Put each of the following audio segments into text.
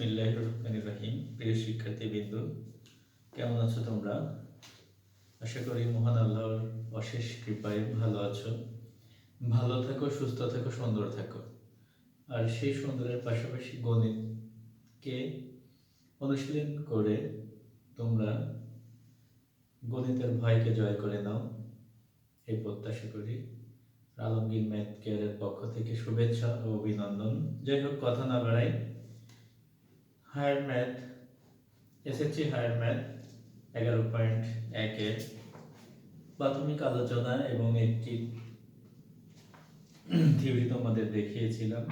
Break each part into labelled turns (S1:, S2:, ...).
S1: বিসমিল্লাহ রহমান রাহিম। প্রিয় শিক্ষার্থীবৃন্দ, কেমন আছো তোমরা? আশা করি মহান আল্লাহর অশেষ কৃপায় ভালো আছো। ভালো থাকো, সুস্থ থাকো, সুন্দর থাকো। আর সেই সুন্দরের পাশাপাশি গণিতকে অনুশীলন করে তোমরা গণিতের ভয়কে জয় করে নাও। এই প্রত্যাশা করি আলমগীর ম্যাথ কেয়ারের পক্ষ থেকে শুভেচ্ছা ও অভিনন্দন। যাই হোক, কথা না বাড়াই higher math SSC higher math এগারো পয়েন্ট একের প্রাথমিক আলোচনা এবং একটি থিওরি তোমাদের দেখিয়েছিলাম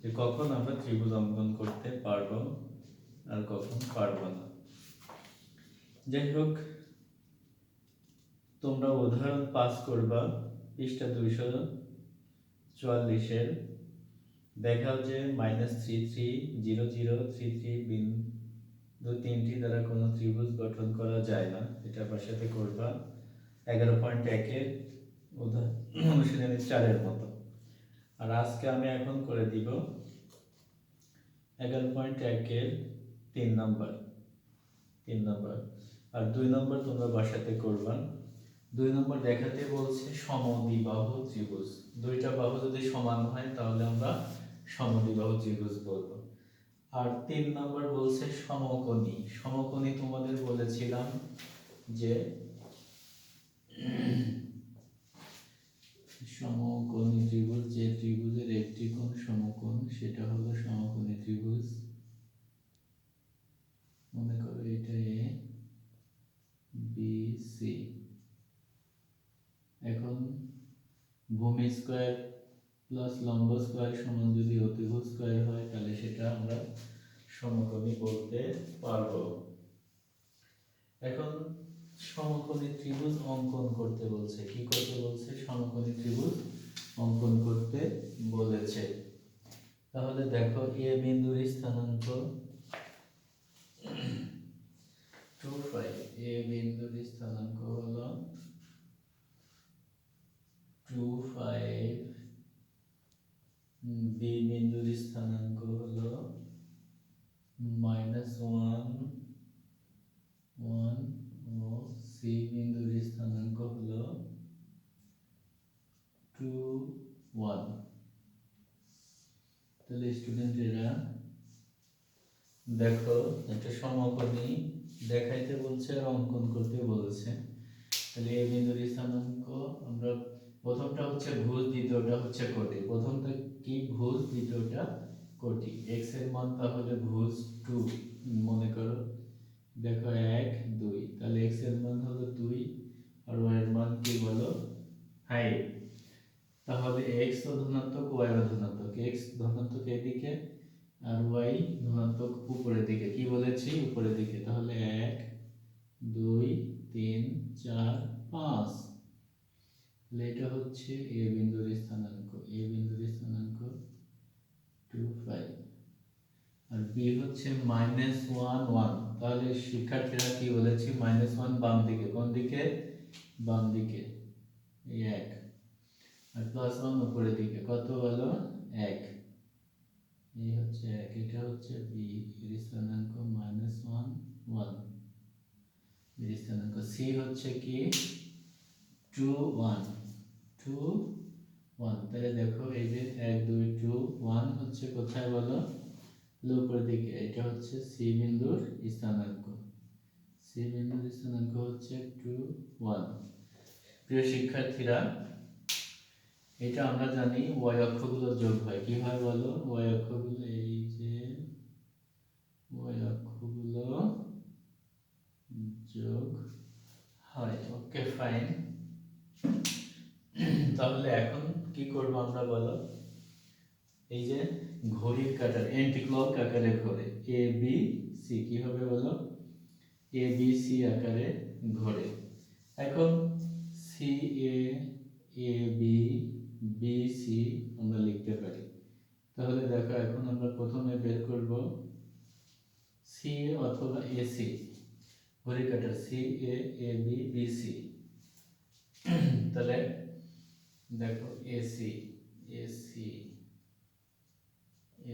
S1: যে কখন আমরা ত্রিভুজ অঙ্কন করতে পারব আর কখন পারব না। যাই হোক, তোমরা উদাহরণ পাস করবা পৃষ্ঠা দুইশো চুয়াল্লিশের। দেখাও যে minus three three zero zero three three বিন্দু তিনটি দ্বারা কোনো ত্রিভুজ গঠন করা যায় না। এটা সাথে করবা। এগারো পয়েন্ট একের অনুশীলনী চারের মতো। আর আজকে আমি এখন করে দিব এগারো পয়েন্ট একের তিন নম্বর। তিন নম্বর। আর দুই নম্বর তোমরা বাসাতে করবা। দুই নম্বর দেখাতে বলছে সমদ্বিবাহু ত্রিভুজ। দুইটা বাহু যদি সমান হয় তাহলে আমরা সমদ্বিবাহু ত্রিভুজ বলব আর তিন নম্বর বলছে সমকোণী। সমকোণী তোমাদের বলেছিলাম যে সমকোণী ত্রিভুজ, যে ত্রিভুজের একটি কোণ সমকোণ, সেটা হলো সমকোণী ত্রিভুজ। মনে করো এটা এ বি সি এখন ভূমি স্কোয়ার প্লাস লম্ব স্কোয়ার সমান যদি অতিভুজ স্কোয়ার হয়, তাহলে সেটা আমরা সমকোণী বলতে পারব। এখন সমকোণী ত্রিভুজ অঙ্কন করতে বলছে। কি করতে বলছে? সমকোণী ত্রিভুজ অঙ্কন করতে বলেছে। তাহলে দেখো, এ বিন্দুর স্থানাঙ্ক টু ফাইভ এ বিন্দুর স্থানাঙ্ক হলো টু ফাইভ বি বিন্দুর স্থানাঙ্ক হলো মাইনাস ওয়ান ওয়ান ও সি বিন্দুর স্থানাঙ্ক হলো টু ওয়ান তাহলে স্টুডেন্টেরা দেখো, একটা সমকোণী দেখাইতে বলছে আর অঙ্কন করতে বলেছে। তাহলে এই বিন্দুর স্থানাঙ্ক আমরা প্রথমটা হচ্ছে ভুজ দ্বিতীয়টা হচ্ছে কোটি প্রথমটা কি ভুজ দ্বিতীয়টা কোটি এক্সের মান তাহলে ভুজ টু মনে করো। দেখো এক, দুই। তাহলে এক্সের মান হলো দুই আর ওয়াই এর মান কি বলো? ফাইভ তাহলে এক্স তো ধনাত্মক ওয়াই ও ধনাত্মক। এক্স ধনাত্মক এদিকে আর ওয়াই ধনাত্মক উপরের দিকে। কি বলেছি? উপরের দিকে। তাহলে এক, দুই, তিন, চার, পাঁচ। তাহলে এটা হচ্ছে এ বিন্দুর স্থানাঙ্ক। এ বিন্দুর স্থানাঙ্ক টু ফাইভ আর বি হচ্ছে মাইনাস ওয়ান ওয়ান তাহলে শিক্ষার্থীরা কি বলেছি? মাইনাস ওয়ান বাম দিকে কোন দিকে বাম দিকে এক। আর প্লাস ওয়ান উপরের দিকে কত হলো? এক। এই হচ্ছে এক, এটা হচ্ছে বি এর স্থানাঙ্ক মাইনাস ওয়ান ওয়ানের স্থানাঙ্ক, সি হচ্ছে কি? টু ওয়ান টু ওয়ান তাহলে দেখো, এই যে এক, দুই টু ওয়ান হচ্ছে কোথায় বলো? উপরের দিকে এটা হচ্ছে সি বিন্দুর স্থানাঙ্ক। সি বিন্দুর স্থানাঙ্ক হচ্ছে টু ওয়ান প্রিয় শিক্ষার্থীরা এটা আমরা জানি ওয়াই অক্ষগুলো যোগ হয়। কি হয় বলো? ওয়াই অক্ষগুলো, এই যে ওয়াই অক্ষগুলো যোগ হয়। Okay, fine. তাহলে এখন কি করব আমরা বলো? এই যে ঘড়ির কাটার এন্টি ক্লক আকারে ঘোরে এ বি সি কি হবে বলো? এ বি সি আকারে ঘোরে এখন C A A B B C আমরা লিখতে পারি। তাহলে দেখো, এখন আমরা প্রথমে বের করব সি অথবা এ সি ঘড়ি কাটার C A A B B C তাহলে দেখো এসি এসি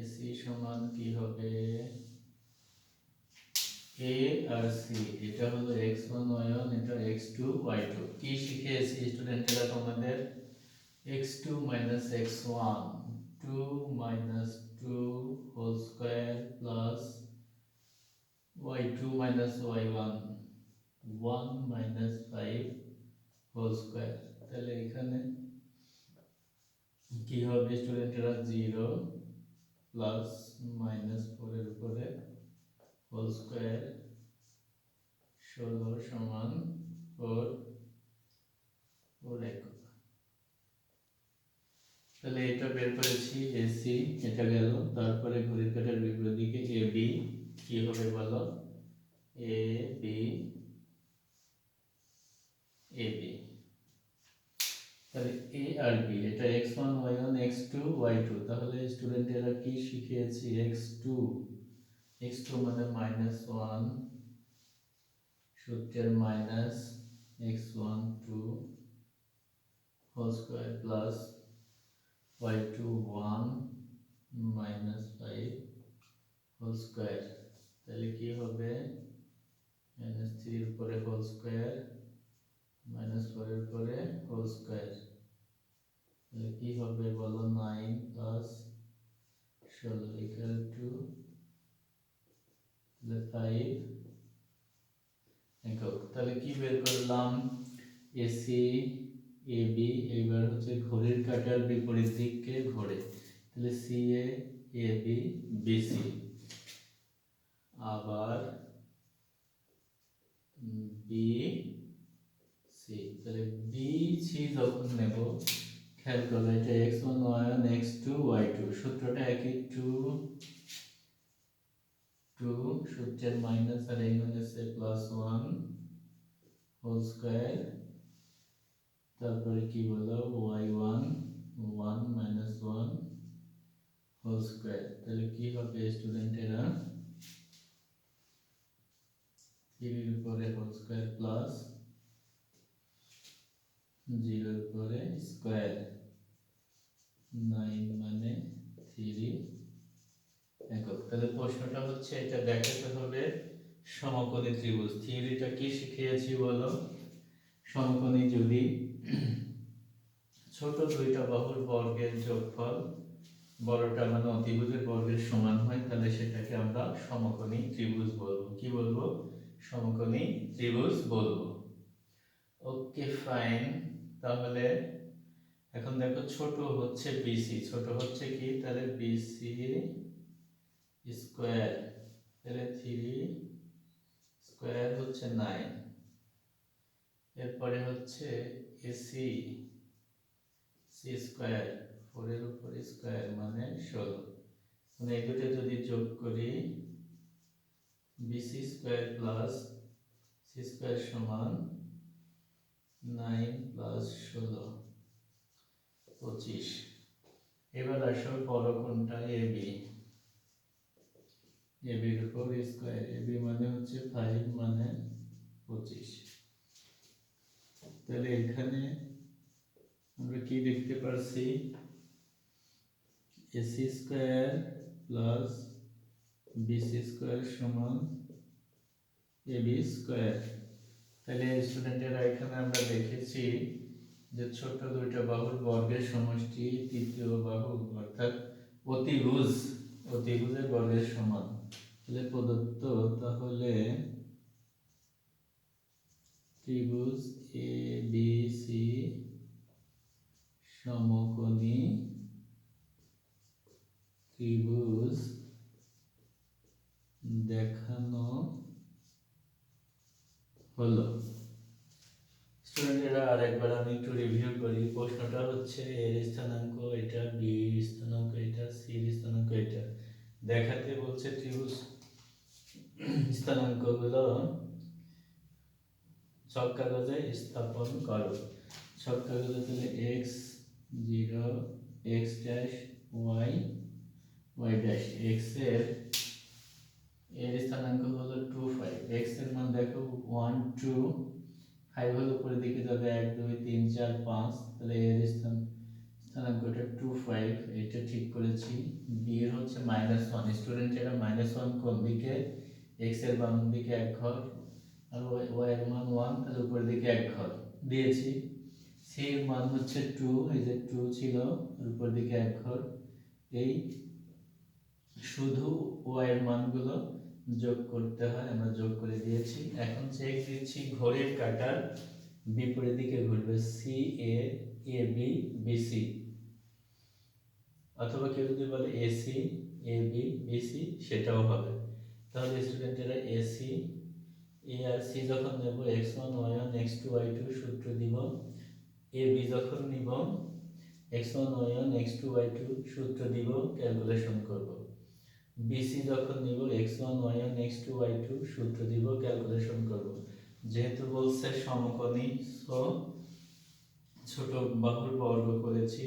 S1: এসি সমান কি হবে? এ আর সি এটা হলো এক্স ওয়ান ওয়াই ওয়ান এটা এক্স টু ওয়াই টু কি শিখেছি স্টুডেন্টেরা তোমাদের? X two minus X one two minus two whole square plus Y two minus Y one one minus five whole square তাহলে এখানে কি হবে স্টুডেন্টেরা জিরো প্লাস মাইনাস ফোরের উপরে হোল স্কোয়ার ষোলো সমান এটা বের করেছি এসি এটা গেল। তারপরে ঘড়ির কাটার বিপরীত দিকে এ বি কি হবে বলো? এ বি এ বি তাহলে এ আর বি এটা X one Y one X two Y two তাহলে স্টুডেন্ট স্টুডেন্টেরা কি শিখিয়েছি? এক্স টু এক্স টু মানে মাইনাস ওয়ান সূত্রের minus X one two whole square plus Y two one minus five whole square তাহলে কি হবে? মাইনাস থ্রির উপরে হোল স্কোয়ার মাইনাস ফোরের উপরে হোল স্কোয়ার তাহলে কি হবে বলো? নাইন প্লাস ষোলো ইকুয়াল টু তাহলে ফাইভ একক। তাহলে কি বের করলাম? এসি এ বি এবার হচ্ছে ঘড়ির কাঁটার বিপরীত দিককে ঘোরে। তাহলে C A A B BC আবার বি সি তাহলে বি সি যখন নেব, খেয়াল করো এটা X one Y one X two Y two সূত্রটা একই। টু টু সূত্রের মাইনাস আর এই মাইনাসে প্লাস ওয়ান হোল স্কোয়ার তারপরে কি বলো Y one one minus one whole square তাহলে কি হবে স্টুডেন্টেরা থ্রির উপরে হোল স্কোয়ার প্লাস জিরোর উপরে স্কোয়ার নাইন মানে থ্রি একক। তাহলে প্রশ্নটা হচ্ছে, এটা দেখাতে হবে সমকোণী ত্রিভুজ। থিওরিটা কি শিখিয়েছি বলো? সমকোণী যদি ছোট দুইটা বাহুর বর্গের যোগফল, বড়টা মানে অতিভুজের বর্গের সমান হয়, তাহলে সেটাকে আমরা সমকোণী ত্রিভুজ বলব। কি বলব? সমকোণী ত্রিভুজ বলব। Okay, fine. তাহলে এখন দেখো ছোট হচ্ছে বিসি। ছোট হচ্ছে কি? তাহলে বিসি স্কোয়ার। তাহলে থ্রি স্কোয়ার হচ্ছে নাইন। এরপরে হচ্ছে এসি সি স্কোয়ার ফোরের উপর স্কোয়ার মানে ষোলো। মানে এই দুটো যদি যোগ করি BC square plus C square সমান নাইন প্লাস ষোলো, পঁচিশ। এবার আসো বড় কোনটা? এ বি এ বির উপর স্কোয়ার এ বি মানে হচ্ছে ফাইভ মানে পঁচিশ। তাহলে এখানে আমরা কি দেখতে পারছি? AC square plus BC square সমান এ বি স্কোয়ার তাহলে স্টুডেন্টেরা এখানে আমরা দেখেছি যে ছোট দুইটা বাহুর বর্গের সমষ্টি তৃতীয় বাহু অর্থাৎ অতিভুজ, অতিভুজের বর্গের সমান। তাহলে প্রদত্ত তাহলে ত্রিভুজ এ বি সি সমকোণী ত্রিভুজ দেখানো হলো। আরেকবার আমি একটু রিভিউ করি। প্রশ্নটা হচ্ছে, এর স্থানাঙ্ক এটা বি স্থানাঙ্ক এটা সি স্থানাঙ্ক এটা। দেখাতে বলছে ত্রিভুজ স্থানাঙ্কগুলো। ছক কাগজে স্থাপন করো। ছক কাগজে তাহলে X zero X dash Y Y dash এক্সের এর স্থানাঙ্ক হলো টু ফাইভ এক্সের মান দেখো ওয়ান টু ফাইভ হলো উপরের দিকে যাবে এক, দুই, তিন, চার, পাঁচ। তাহলে এর স্থান, স্থানাঙ্কটা টু ফাইভ এটা ঠিক করেছি। বি এর হচ্ছে মাইনাস ওয়ান স্টুডেন্টেরা মাইনাস ওয়ান কোন দিকে? এক্সের বাম দিকে এক ঘর। আর ওয়াই এর মান ওয়ান তাহলে উপরের দিকে এক ঘর দিয়েছি। সি এর মান হচ্ছে টু এই যে টু ছিল উপর দিকে এক ঘর। এই শুধু ওয়াই এর মানগুলো যোগ করতে হয়, আমরা যোগ করে দিয়েছি। এখন চেক দিচ্ছি ঘড়ির কাটার বিপরীত দিকে ঘুরবে C A A B BC অথবা কেউ যদি বলে এসি এ বি বিসি সেটাও হবে। তাহলে স্টুডেন্টেরা এসি এ আর সি যখন নেব X one Y one X two Y two সূত্র দিব এ বি যখন নিব X one Y one X two Y two সূত্র দিব ক্যালকুলেশন করব। বিসি যখন নিব X one Y one X two Y two সূত্র দিব ক্যালকুলেশন করব। যেহেতু বলছে সমকোণী সো ছোট বাহুর বর্গ করেছি,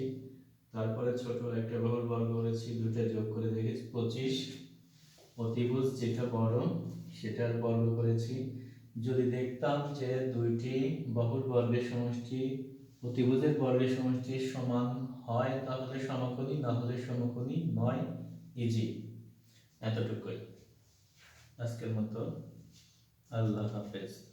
S1: তারপরে ছোট একটা বাহুর বর্গ করেছি দুটো যোগ করে দেখেছি, পঁচিশ। অতিভুজ যেটা বড়, সেটার বর্গ করেছি। যদি দেখতাম যে দুইটি বাহুর বর্গের সমষ্টি অতিভুজের বর্গের সমষ্টি সমান হয়, তাহলে সমকোণী, না হলে সমকোণী নয় ইজি এতটুকুই। আজকের মতো আল্লাহ হাফেজ।